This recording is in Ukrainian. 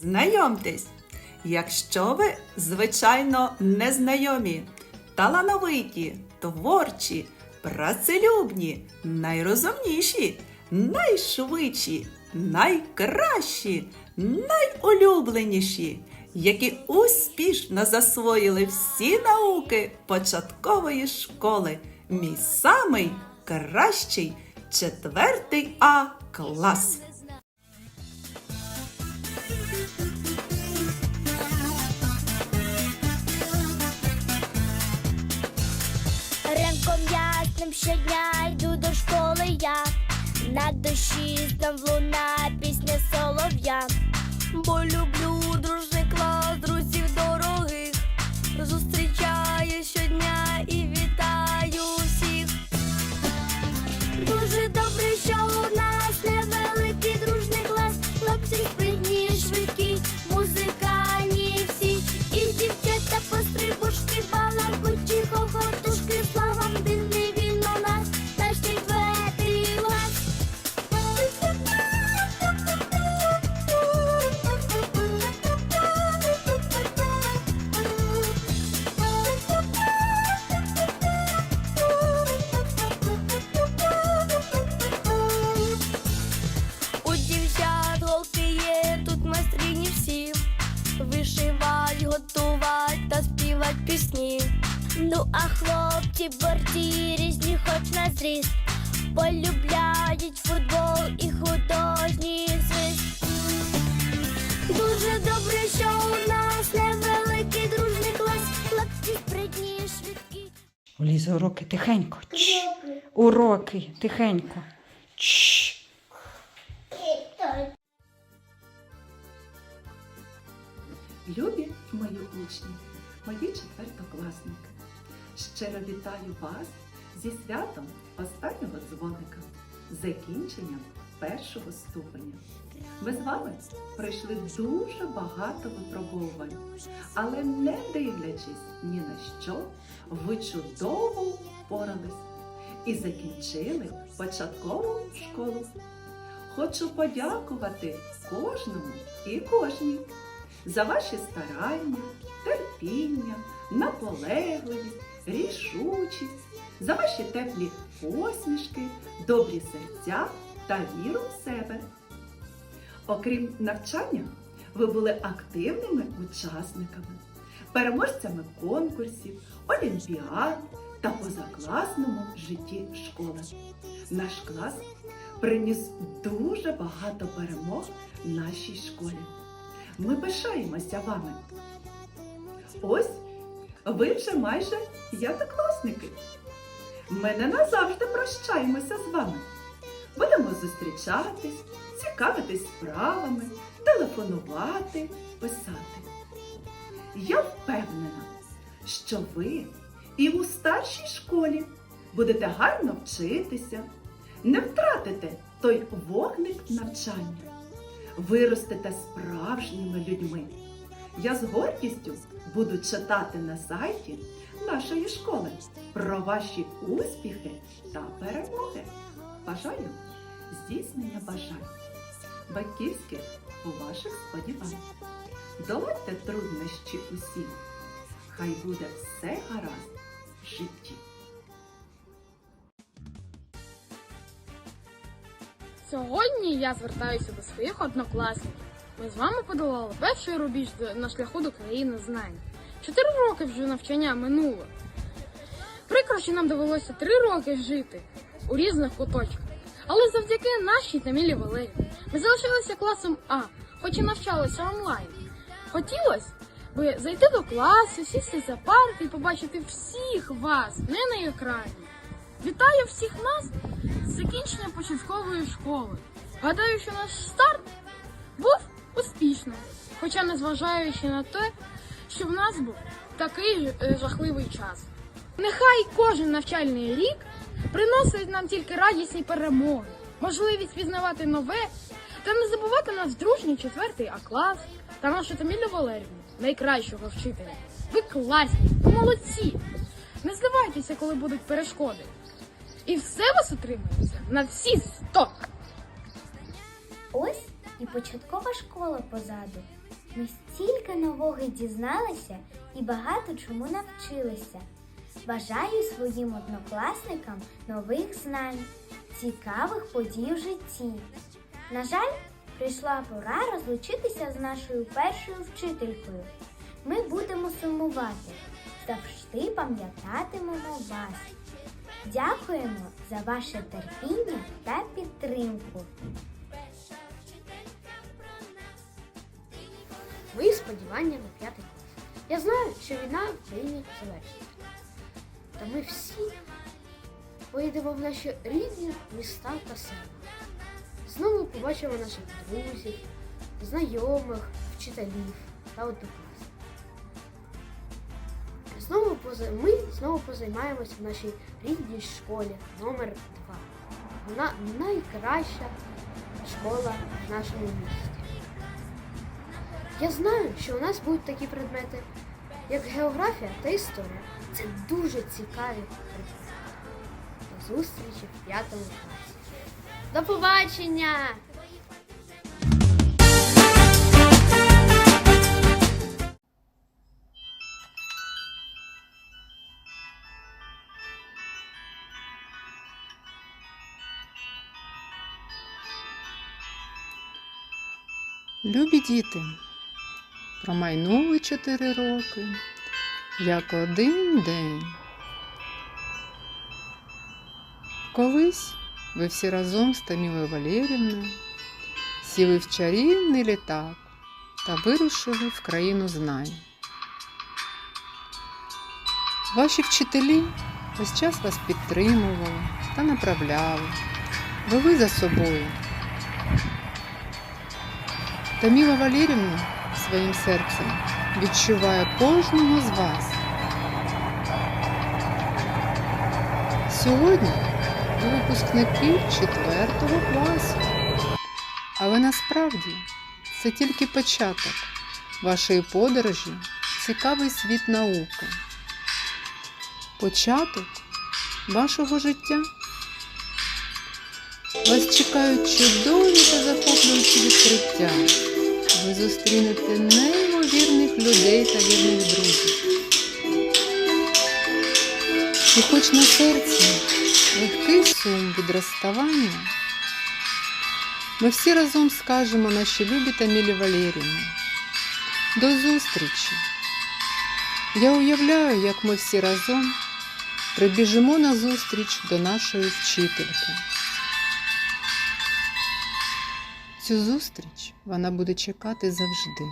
Знайомтесь, якщо ви, звичайно, незнайомі, талановиті, творчі, працелюбні, найрозумніші, найшвидші, найкращі, найулюбленіші, які успішно засвоїли всі науки початкової школи, мій самий кращий четвертий А клас. Щодня йду до школи я. На душі там луна Ну а хлопці борці різні, хоч на зріст. Полюбляють футбол і художній свист. Дуже добре, що у нас невеликий дружний клас. Хлопці спритні, швидкі. Ліза, уроки тихенько. Чш. Уроки тихенько. Чш. Любі мої учні, мої четвертокласники, щиро вітаю вас зі святом останнього дзвоника, закінченням першого ступеня. Ми з вами пройшли дуже багато випробовувань, але не дивлячись ні на що, ви чудово впорались і закінчили початкову школу. Хочу подякувати кожному і кожній за ваші старання, терпіння, наполегливість, рішучість, за ваші теплі посмішки, добрі серця та віру в себе. Окрім навчання, ви були активними учасниками, переможцями конкурсів, олімпіад та позакласному житті школи. Наш клас приніс дуже багато перемог нашій школі. Ми пишаємося вами. Ось ви вже майже п'ятикласники. Ми не назавжди прощаємося з вами. Будемо зустрічатись, цікавитись справами, телефонувати, писати. Я впевнена, що ви і у старшій школі будете гарно вчитися, не втратите той вогник навчання виростете справжніми людьми. Я з гордістю буду читати на сайті нашої школи про ваші успіхи та перемоги. Бажаю здійснення бажань, батьківських у ваших сподівань. Долайте труднощі усі, хай буде все гаразд в житті. Сьогодні я звертаюся до своїх однокласників. Ми з вами подолали перший рубіж на шляху до країни знань. Чотири роки вже навчання минуло. Прикро, що нам довелося три роки жити у різних куточках. Але завдяки нашій Тамілі Валерії ми залишилися класом А, хоч і навчалися онлайн. Хотілося би зайти до класу, сісти за парти і побачити всіх вас не на екрані. Вітаю всіх нас з закінченням початкової школи. Гадаю, що наш старт був успішним, хоча незважаючи на те, що в нас був такий е, жахливий час. Нехай кожен навчальний рік приносить нам тільки радісні перемоги, можливість пізнавати нове та не забувати наш дружній четвертий А клас та нашу Тамілю Валерівну, найкращого вчителя. Ви класні, ви молодці! Не здавайтеся, коли будуть перешкоди. І все вас отримається на всі сто. Ось і початкова школа позаду. Ми стільки нового дізналися і багато чому навчилися. Бажаю своїм однокласникам нових знань, цікавих подій в житті. На жаль, прийшла пора розлучитися з нашою першою вчителькою. Ми будемо сумувати, завжди пам'ятатимемо вас. Дякуємо за ваше терпіння та підтримку. Мої сподівання на п'ятий клас. Я знаю, що війна в країні завершиться. Та ми всі поїдемо в наші рідні міста та села. Знову побачимо наших друзів, знайомих, вчителів та однокласників. Знову. Ми знову позаймаємося в нашій рідній школі номер 2 Вона найкраща школа в нашому місті. Я знаю, що у нас будуть такі предмети, як географія та історія. Це дуже цікаві предмети. До зустрічі в п'ятому класі. До побачення! Любі діти, промайнули чотири роки, як один день. Колись ви всі разом з Тамілою Валерівною сіли в чарівний літак та вирушили в країну знань. Ваші вчителі весь час вас підтримували та направляли, вели за собою. Таміла Валерівна своїм серцем відчуває кожного з вас. Сьогодні ви випускники 4 класу. Але насправді це тільки початок вашої подорожі в цікавий світ науки. Початок вашого життя. Вас чекають чудові та захоплюючі відкриття. Ви зустрінете неймовірних людей та вірних друзів. І хоч на серці легкий сум від розставання, ми всі разом скажемо наші любі та мілі Валеріївні. До зустрічі! Я уявляю, як ми всі разом прибіжимо на зустріч до нашої вчительки. Цю зустріч вона буде чекати завжди.